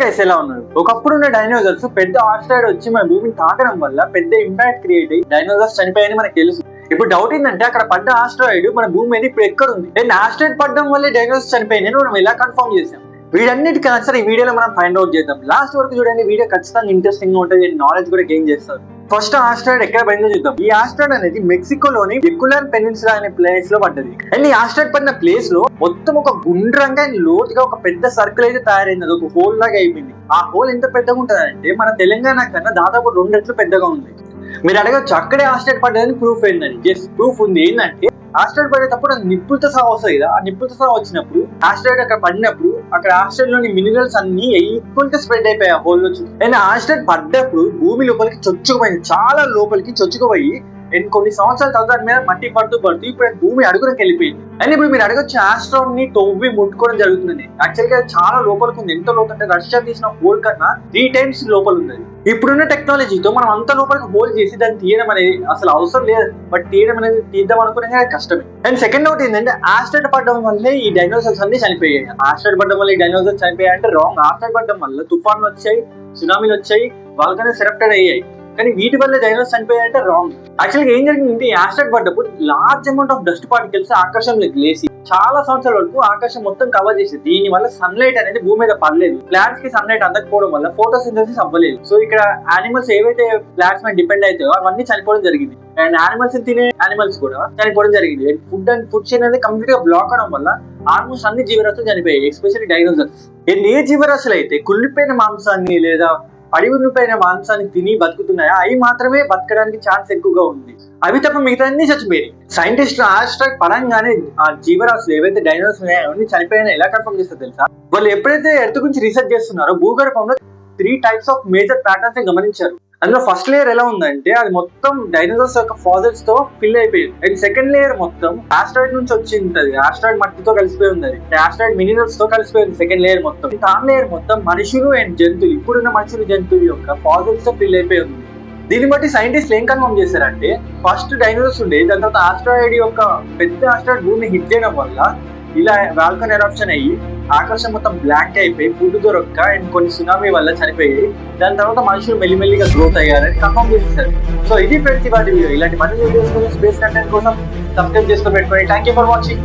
Guys ఎలా ఉన్నారు? ఒకప్పుడు ఉన్న డైనోసార్స్ పెద్ద ఆస్ట్రాయిడ్ వచ్చి మన భూమిని తాకడం వల్ల పెద్ద ఇంపాక్ట్ క్రియేట్ అయ్యి డైనోసార్స్ చనిపోయాయని మనకు తెలుసు. ఇప్పుడు డౌట్ ఏంటంటే అక్కడ పడ్డ ఆస్ట్రాయిడ్ మన భూమి మీద ఇప్పుడు ఎక్కడ ఉంది నేను ఆస్ట్రాయిడ్ పడడం వల్ల డైనోసార్స్ చనిపోయాయని మనం ఎలా కన్ఫర్మ్ చేసాం వీటన్నిటికీ ఆన్సర్ ఈ వీడియోలో మనం ఫైండ్ అవుట్ చేద్దాం. లాస్ట్ వరకు చూడండి వీడియో ఖచ్చితంగా ఇంట్రెస్టింగ్ ఉంటుంది నాలెడ్జ్ కూడా గెయిన్ చేస్తారు ఫస్ట్ ఆస్ట్రాయిడ్ ఎక్కడ పడిందో చూద్దాం. ఈ ఆస్ట్రాయిడ్ అనేది మెక్సికోలోని ఎక్యులర్ పెనిన్సులా అనే ప్లేస్లో పడ్డది. అండ్ ఈ ఆస్ట్రాయిడ్ పడిన ప్లేస్లో మొత్తం ఒక గుండ్రంగా లోతుగా ఒక పెద్ద సర్కిల్ అయితే తయారైంది. అది ఒక హోల్ లాగా అయిపోయింది. ఆ హోల్ ఎంత పెద్దగా ఉంటుంది అంటే మన తెలంగాణ కన్నా దాదాపు రెండు రెట్లు పెద్దగా ఉంది. మీరు అడగచ్చు అక్కడే ఆస్ట్రాయిడ్ పడ్డదని ప్రూఫ్ ఏంటండి జస్ట్ ప్రూఫ్ ఉంది. ఏంటంటే ఆస్ట్రాయిడ్ పడేటప్పుడు అది నిప్పులతో సహా వస్తుంది కదా. ఆ నిప్పులతో సహా వచ్చినప్పుడు ఆస్ట్రాయిడ్ అక్కడ పడినప్పుడు అక్కడ ఆస్ట్రేలియాలోని లోని మినరల్స్ అన్ని ఈక్వల్ స్ప్రెడ్ అయిపోయాయి ఆ హోల్ నుంచి అండ్ ఆస్ట్రేట్ పడ్డప్పుడు భూమి లోపలికి చొచ్చుకుపోయింది. చాలా లోపలికి చొచ్చుకుపోయి అండ్ కొన్ని సంవత్సరాల తర్వాత దాని మీద మట్టి పడుతూ పడుతూ ఇప్పుడు భూమి అడుగునకి వెళ్ళిపోయింది. అండ్ ఇప్పుడు మీరు అడగొచ్చు ఆస్ట్రాన్ని తవ్వి ముట్టుకోవడం జరుగుతుంది యాక్చువల్గా చాలా లోపలికి ఉంది. ఎంత లోపల అంటే రష్యా తీసిన హోల్ కన్నా త్రీ టైమ్స్ లోపల ఉంది ఇప్పుడున్న టెక్నాలజీతో మనం అంత లోపలికి హోల్ చేసి దాన్ని తీయడం అనేది అసలు అవసరం లేదు. బట్ తీయడం అనేది తీద్దాం అనుకునే కష్టమే. అండ్ సెకండ్ ఒకటి ఏంటంటే ఆస్ట్రైడ్ పడడం వల్లే ఈ డైనోసార్స్ అన్ని చనిపోయాయి. ఆస్ట్రైడ్ పడడం వల్ల ఈ డైనోసార్స్ చనిపోయాయి అంటే రాంగ్ ఆస్ట్రైడ్ పడడం వల్ల తుఫాన్లు వచ్చాయి సునామీలు వచ్చాయి వాళ్ళకనే సెరప్టెడ్ అయ్యాయి. కానీ వీటి వల్ల డైనోస్ చనిపోయాయి అంటే రాంగ్ యాక్చువల్గా ఏం జరిగింది ఆస్ట్రైడ్ పడ్డప్పుడు large amount of dust particles ఆకాశంలోకి లేసి చాలా సంవత్సరాల వరకు ఆకాశం మొత్తం కవర్ చేసింది దీని వల్ల సన్లైట్ అనేది భూమి మీద పడలేదు. ప్లాంట్స్కి సన్లైట్ అందకపోవడం వల్ల ఫోటోసింథసిస్ అవ్వలేదు. సో ఇక్కడ యానిమల్స్ ఏవైతే ప్లాంట్స్ మీద డిపెండ్ అవుతాయో అవన్నీ చనిపోవడం జరిగింది. అండ్ యానిమల్స్ తినే యానిమల్స్ కూడా చనిపోవడం జరిగింది. And food and food chain అనేది కంప్లీట్గా బ్లాక్ అవడం వల్ల ఆల్మోస్ట్ అన్ని జీవరాశులు చనిపోయాయి ఎస్పెషల్లీ డైనోసార్స్ అండ్ ఏ జీవరాశులు అయితే కుళ్ళిపోయిన మాంసాన్ని లేదా అడివులపైన మాంసాన్ని తిని బతుకుతున్నాయా? అవి మాత్రమే బతకడానికి ఛాన్స్ ఎక్కువగా ఉంది. అవి తప్ప మిగతా అన్ని చచ్చిపోయినాయి. సైంటిస్ట్ ఆస్ట్రాక్ పడంగానే ఆ జీవరాశులు ఏవైతే డైనోస్ ఉన్నాయో అవన్నీ చనిపోయాయో ఎలా కన్ఫర్మ్ చేస్తారు తెలుసా? వాళ్ళు ఎప్పుడైతే ఎర్త్ గురించి రీసెర్చ్ చేస్తున్నారో భూగర్భంలో three types of major patterns గమనించారు. అందులో ఫస్ట్ లేయర్ ఎలా ఉందంటే అది మొత్తం డైనోసార్స్ యొక్క ఫాజల్స్తో ఫిల్ అయిపోయింది. అండ్ సెకండ్ లేయర్ మొత్తం ఆస్ట్రాయిడ్ నుంచి వచ్చి ఉంటది ఆస్ట్రాయిడ్ మట్టితో కలిసిపోయి ఉంది ఆస్ట్రాయిడ్ మినరల్స్తో కలిసిపోయింది సెకండ్ లేయర్ మొత్తం. థర్డ్ లేయర్ మొత్తం మనుషులు అండ్ జంతువులు ఇప్పుడున్న మనుషులు జంతువుల యొక్క ఫాజల్స్తో ఫిల్ అయిపోయి ఉంది. దీన్ని బట్టి సైంటిస్ట్లు ఏం కన్ఫర్మ్ చేశారంటే ఫస్ట్ డైనోసార్స్ ఉండే దాని తర్వాత ఆస్ట్రాయిడ్ యొక్క పెద్ద ఆస్ట్రాయిడ్ భూమిని హిట్ చేయడం వల్ల ఇలా వాల్కన్ ఎరప్షన్ అయ్యి ఆకాశం మొత్తం బ్లాక్ అయిపోయి ఫుడ్ దొరక్క అండ్ కొన్ని సునామీ వల్ల చనిపోయి దాని తర్వాత మనుషులు మెల్లిమెల్లిగా గ్రోత్ అయ్యారని కన్ఫర్మ్ చేసేసారు సో ఇది ప్రతి వాటి వీడియో. ఇలాంటి మనీ వీడియోస్ కోసం స్పేస్ కంటెంట్ కోసం సబ్స్క్రైబ్ చేసుకొని పెట్టుకోండి. Thank you for watching